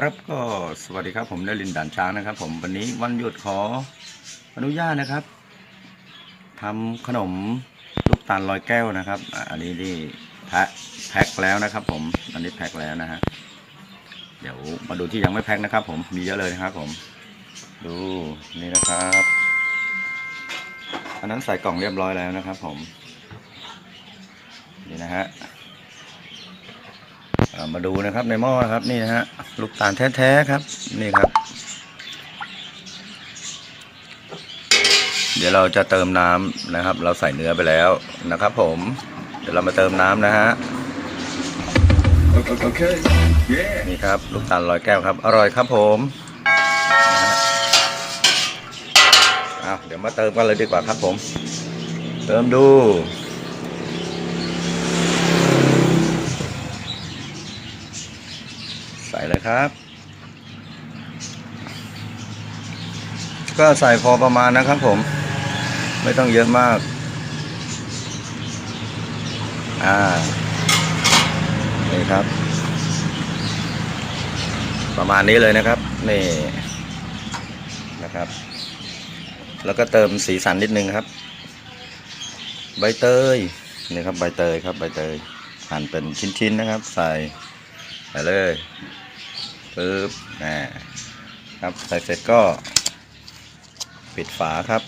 ครับก็สวัสดีครับผมนลินด่านช้างนะครับ ผมวันนี้วันหยุดขออนุญาตนะครับทำขนมลูกตาลลอยแก้วนะครับ อันนี้นี่แพ็คแพ็คแล้วนะครับ ผมอันนี้แพ็คแล้วนะฮะเดี๋ยวมาดูที่ยังไม่แพ็คนะครับ ผมมีเยอะเลยนะครับ ผม ดูนี่นะครับ อันนั้นใส่กล่องเรียบร้อยแล้วนะครับ ผมนี่นะฮะ มาดูนะครับในหม้อนะครับนี่นะฮะลูกตาลแท้ๆครับ นี่ครับ เดี๋ยวเราจะเติมน้ำนะครับ เราใส่เนื้อไปแล้วนะครับ ผม เดี๋ยวเรามาเติมน้ำนะฮะ Okay. Yeah. นี่ครับ ลูกตาลลอยแก้วครับ อร่อยครับผมนะฮะอ้าวเดี๋ยวมาเติมกันเลยดีกว่าครับผม เติมดู ครับ ก็ใส่พอประมาณนะครับผม ไม่ต้องเยอะมาก อ่า นี่ครับ ประมาณนี้เลยนะครับ นี่นะครับ แล้วก็เติมสีสันนิดนึงครับ ใบเตยนี่ครับใบเตยครับใบเตยหั่นเป็นชิ้นๆนะครับ ใส่ใส่เลย ปึ๊บนะครับใส่เสร็จก็ปิดฝาครับ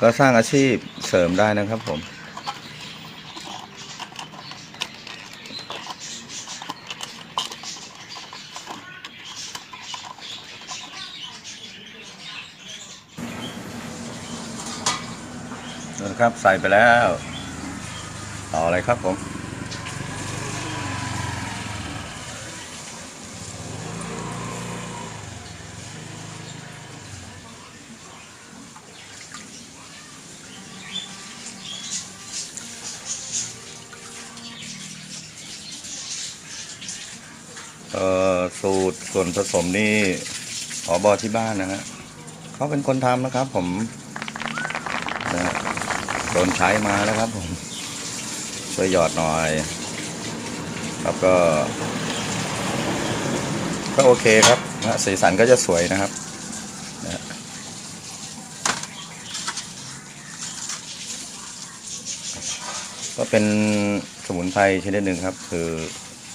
ก็สร้างอาชีพเสริมได้นะครับผมนะครับใส่ไปแล้ว ต่ออะไรครับผมเอ่อสูตรส่วนผสมนี่ขอบอที่บ้านนะฮะเขาเป็นคนทำนะครับผมนะโดนใช้มาแล้วครับผม ช่วยหยอดหน่อย ครับก็ ก็โอเคครับนะสีสันก็จะสวยนะครับนะก็เป็นสมุนไพรชนิดหนึ่งครับ คือ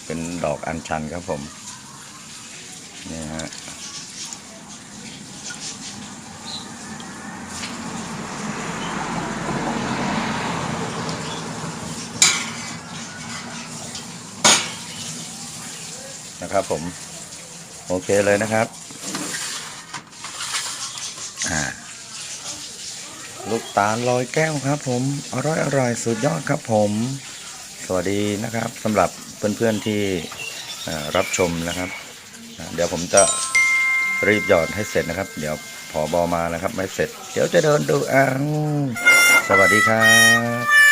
เป็นดอกอัญชันครับผม นี่ฮะ นะครับผม โอเคเลยนะครับ อ่า ลูกตาลลอยแก้วครับ ผม อร่อยอร่อยสุดยอดครับผม สวัสดีนะครับสำหรับเพื่อนๆที่เอ่รับชมนะครับ เดี๋ยวผมจะรีบหยอดให้เสร็จนะครับ เดี๋ยวผอบอมานะครับ ไม่เสร็จ เดี๋ยวจะเดินดูอ้าวสวัสดีครับ